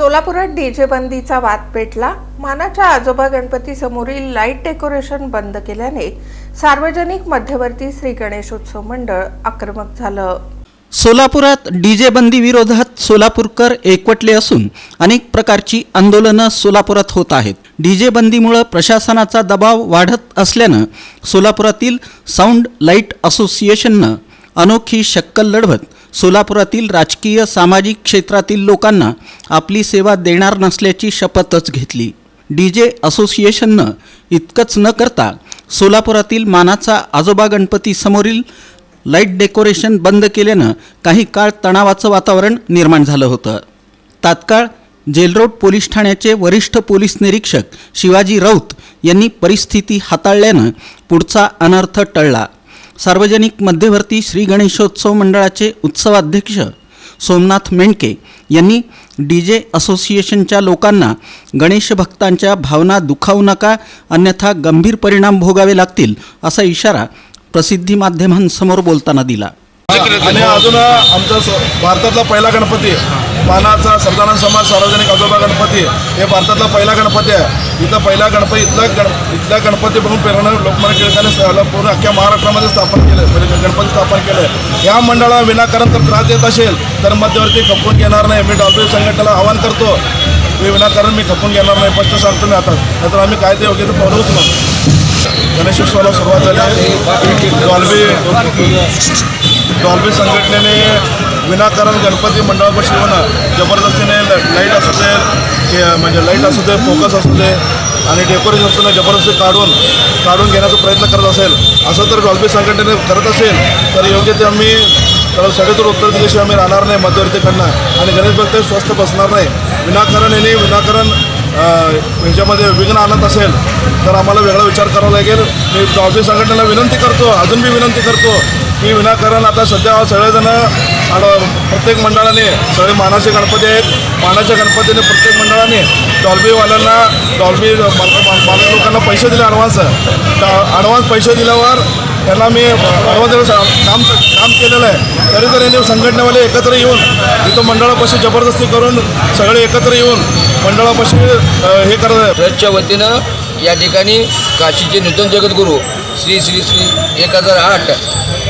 सोलापुरात डीजे बंदीचा वाद पेटला. मानाच्या आजोबा गणपती समोरील लाइट डेकोरेशन बंद केल्याने सार्वजनिक मध्यवर्ती श्री गणेशोत्सव मंडळ आक्रमक झालं. सोलापुरात डीजे बंदी विरोधात सोलापूरकर एकवटले असून अनेक प्रकारची आंदोलनं सोलापुरात होत आहेत. डीजे बंदीमुळं प्रशासनाचा दबाव वाढत असल्यानं सोलापुरातील साऊंड लाइट असोसिएशननं अनोखी शक्कल लढवत सोलापुरातील राजकीय सामाजिक क्षेत्रातील लोकांना आपली सेवा देणार नसल्याची शपथच घेतली. डी जे असोसिएशननं इतकंच न करता सोलापुरातील मानाचा आजोबा गणपती समोरील लाइट डेकोरेशन बंद केल्यानं काही काळ तणावाचं वातावरण निर्माण झालं होतं. तात्काळ जेलरोड पोलीस ठाण्याचे वरिष्ठ पोलीस निरीक्षक शिवाजी राऊत यांनी परिस्थिती हाताळल्यानं पुढचा अनर्थ टळला. सार्वजनिक मध्यवर्ती श्री गणेशोत्सव मंडळाचे उत्सवाध्यक्ष सोमनाथ मेंडके यांनी डी जे असोसिएशनच्या लोकांना गणेश भक्तांच्या भावना दुखावू नका अन्यथा गंभीर परिणाम भोगावे लागतील असा इशारा प्रसिद्धी माध्यमांसमोर बोलताना दिला. आणि अजून आमचा भारतातला पहिला गणपती मानाचा सर्दानंद समाज सार्वजनिक आजोबा गणपती हे भारतातला पहिला गणपती आहे. इथं पहिला गणपती इथला गण इथल्या गणपती बघून प्रेरणा लोकमान्य टिळकाने पूर्ण अख्ख्या महाराष्ट्रामध्ये स्थापन केलं म्हणजे गणपती स्थापन केलं या मंडळाला विनाकारण तर त्रास देत असेल तर मध्यवर्ती खपवून घेणार नाही. मी डॉक्टर संघटनेला आवाहन करतो मी विनाकारण मी खपून घेणार नाही. स्पष्ट सांगतो मी आता. नाहीतर आम्ही काय ते योग्य ते पावलं उचलू गणेशोत्सवाला सुरुवात झाली. डॉल्बी डॉल्बी संघटनेने विनाकारण गणपती मंडळापाशी होणं जबरदस्तीने ल- लाइट असू दे म्हणजे लाइट असू दे फोकस असू दे आणि डेकोरेशन असू दे जबरदस्ती काढून काढून घेण्याचा प्रयत्न करत असेल असं तर डॉल्बी संघटनेने करत असेल तर योग्य ते आम्ही त्याला सडेतोड उत्तर दिल्याशिवाय आम्ही राहणार नाही मध्यवर्तीकडनं आणि गणेश भक्त स्वस्थ बसणार नाही. विनाकारण यांनी विनाकारण ह्याच्यामध्ये विघ्न आणत असेल तर आम्हाला वेगळा विचार करावा लागेल. मी डॉल्बी संघटनेला विनंती करतो अजून मी विनंती करतो की विनाकारण आता सध्या सगळेजण प्रत्येक मंडळाने सगळे मानाचे गणपती आहेत. मानाच्या गणपतीने प्रत्येक मंडळाने डॉल्बीवाल्यांना डॉल्बी मालक लोकांना पैसे दिले ॲडव्हान्स ॲडव्हान्स पैसे दिल्यावर त्यांना मी ॲडव्हान्स काम काम केलेलं आहे. तरी तर यांनी संघटनेवाले एकत्र येऊन इथं मंडळापाशी जबरदस्ती करून सगळे एकत्र येऊन मंडळापाशी हे करत आहे ट्रस्टच्या वतीनं या ठिकाणी काशीचे नूतन जगद्गुरू श्री श्री श्री एक हजार आठ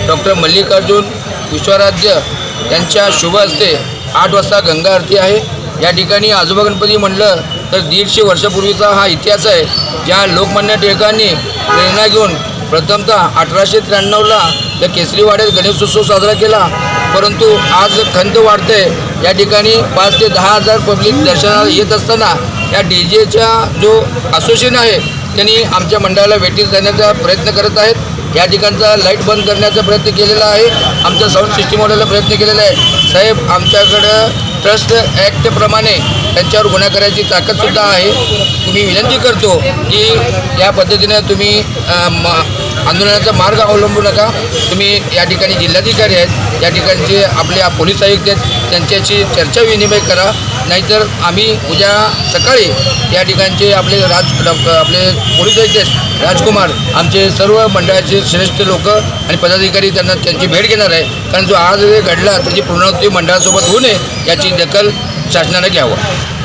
डॉक्टर मल्लिकार्जुन विश्वराध्य यांच्या शुभ हस्ते आठ वाजता गंगा आरती आहे. या ठिकाणी आजोबा गणपती म्हणलं तर दीडशे वर्षापूर्वीचा हा इतिहास आहे. ज्या लोकमान्य टिळकांनी प्रेरणा घेऊन प्रथमतः अठराशे त्र्याण्णवला या केसरीवाड्यात गणेशोत्सव साजरा केला. परंतु आज खंत वाढते. या ठिकाणी पाच ते दहा हजार पब्लिक दर्शनाला येत असताना या डी जेचा जो असोसिएशन आहे त्यांनी आमच्या मंडळाला वेटीस देण्याचा प्रयत्न करत आहेत. या ठिकाणचा लाइट बंद करण्याचा प्रयत्न केलेला आहे. आमचा साऊंड सिस्टीम वाढवायला प्रयत्न केलेला आहे. साहेब आमच्याकडं ट्रस्ट ॲक्टप्रमाणे त्यांच्यावर गुन्हा करायची ताकदसुद्धा आहे. तुम्ही विनंती करतो की या पद्धतीनं तुम्ही म- आंदोलनाचा मार्ग अवलंबू नका. तुम्ही या ठिकाणी जिल्हाधिकारी आहेत. या ठिकाणचे आपले पोलीस आयुक्त आहेत. त्यांच्याशी चर्चा विनिमय करा. नाहीतर आम्ही उद्या सकाळी या ठिकाणचे आपले राज आपले पोलीस आयुक्त आहेत राजकुमार आमचे सर्व मंडळाचे श्रेष्ठ लोक आणि पदाधिकारी त्यांना त्यांची भेट घेणार आहे. कारण जो आज जे घडला त्याची पुनरावृत्ती मंडळासोबत होऊ नये याची दखल शासनानं घ्यावं.